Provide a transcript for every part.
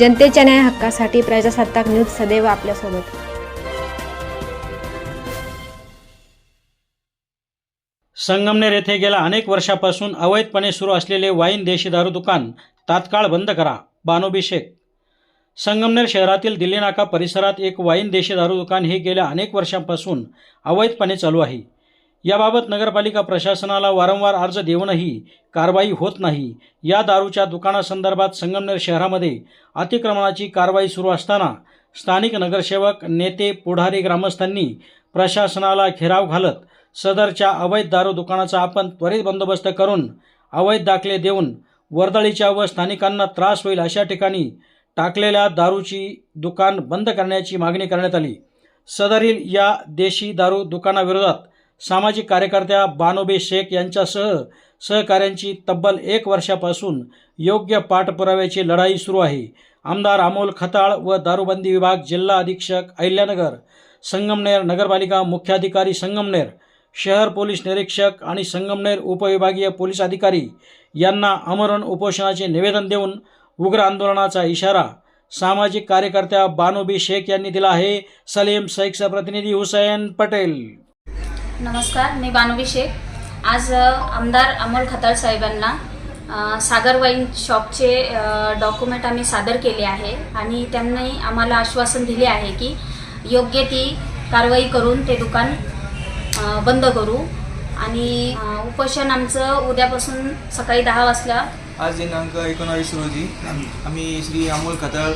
जनतेच्या न्याय हक्कासाठी प्रजासत्ताक न्यूज सदैव आपल्यासोबत. संगमनेर येथे गेल्या अनेक वर्षापासून अवैधपणे सुरू असलेले वाईन देशी दारू दुकान तात्काळ बंद करा. बानोबी शेख. संगमनेर शहरातील दिल्ली नाका परिसरात एक वाईन देशी दारू दुकान हे गेल्या अनेक वर्षांपासून अवैधपणे चालू आहे. याबाबत नगरपालिका प्रशासनाला वारंवार अर्ज देऊनही कारवाई होत नाही. या दारूच्या दुकानासंदर्भात संगमनेर शहरामध्ये अतिक्रमणाची कारवाई सुरू असताना स्थानिक नगरसेवक नेते पुढारी ग्रामस्थांनी प्रशासनाला घेराव घालत सदरच्या अवैध दारू दुकानाचा आपण त्वरित बंदोबस्त करून अवैध दाखले देऊन वर्दळीच्या व स्थानिकांना त्रास होईल अशा ठिकाणी टाकलेल्या दारूची दुकान बंद करण्याची मागणी करण्यात आली. सदरील या देशी दारू दुकानाविरोधात सामाजिक कार्यकर्त्या बानोबे शेख यांच्यासह सहकाऱ्यांची तब्बल एक वर्षापासून योग्य पाठपुराव्याची लढाई सुरू आहे. आमदार अमोल खताळ व दारूबंदी विभाग जिल्हा अधीक्षक अहिल्यानगर संगमनेर नगरपालिका मुख्याधिकारी संगमनेर शहर पोलीस निरीक्षक आणि संगमनेर उपविभागीय पोलीस अधिकारी यांना आमरण उपोषणाचे निवेदन देऊन उग्र आंदोलनाचा इशारा सामाजिक कार्यकर्त्या बानोबी शेख यांनी दिला आहे. सलीम शेखचा प्रतिनिधी हुसैन पटेल. नमस्कार मी बानवी शेख. आज आमदार अमोल खताळ साहेबांना सागर वाईन शॉपचे डॉक्युमेंट आम्ही सादर केले आहे आणि त्यांनी आम्हाला आश्वासन दिले आहे की योग्य ती कारवाई करून ते दुकान बंद करू. आणि उपोषण आमचं उद्यापासून सकाळी दहा वाजता. आज दिनांक एकोणावीस रोजी आम्ही श्री अमोल खताळ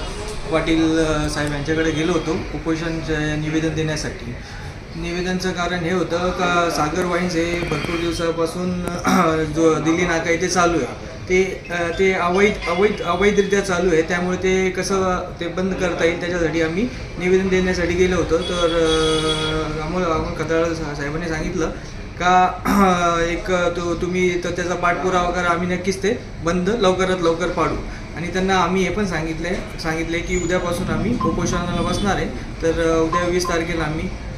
पाटील साहेब यांच्याकडे गेलो होतो उपोषणचे निवेदन देण्यासाठी. निवेदनचं कारण हे होतं का सागर वाईन्स हे भरपूर दिवसापासून जो दिल्ली नाका इथे चालू आहे. ते ते अवैध अवैध अवैधरित्या चालू आहे. त्यामुळे ते कसं ते बंद करता येईल त्याच्यासाठी आम्ही निवेदन देण्यासाठी गेलो होतो. तर अमोल अमोल खताळ सा- साहेबांनी सांगितलं का एक तो तुम्ही तर त्याचा पाठपुरावा करा आम्ही नक्कीच ते बंद लवकरात लवकर पाडू. आणि त्यांना आम्ही हे पण सांगितले सांगितले की उद्यापासून आम्ही उपोषणाला बसणार आहे. तर उद्या वीस तारखेला आम्ही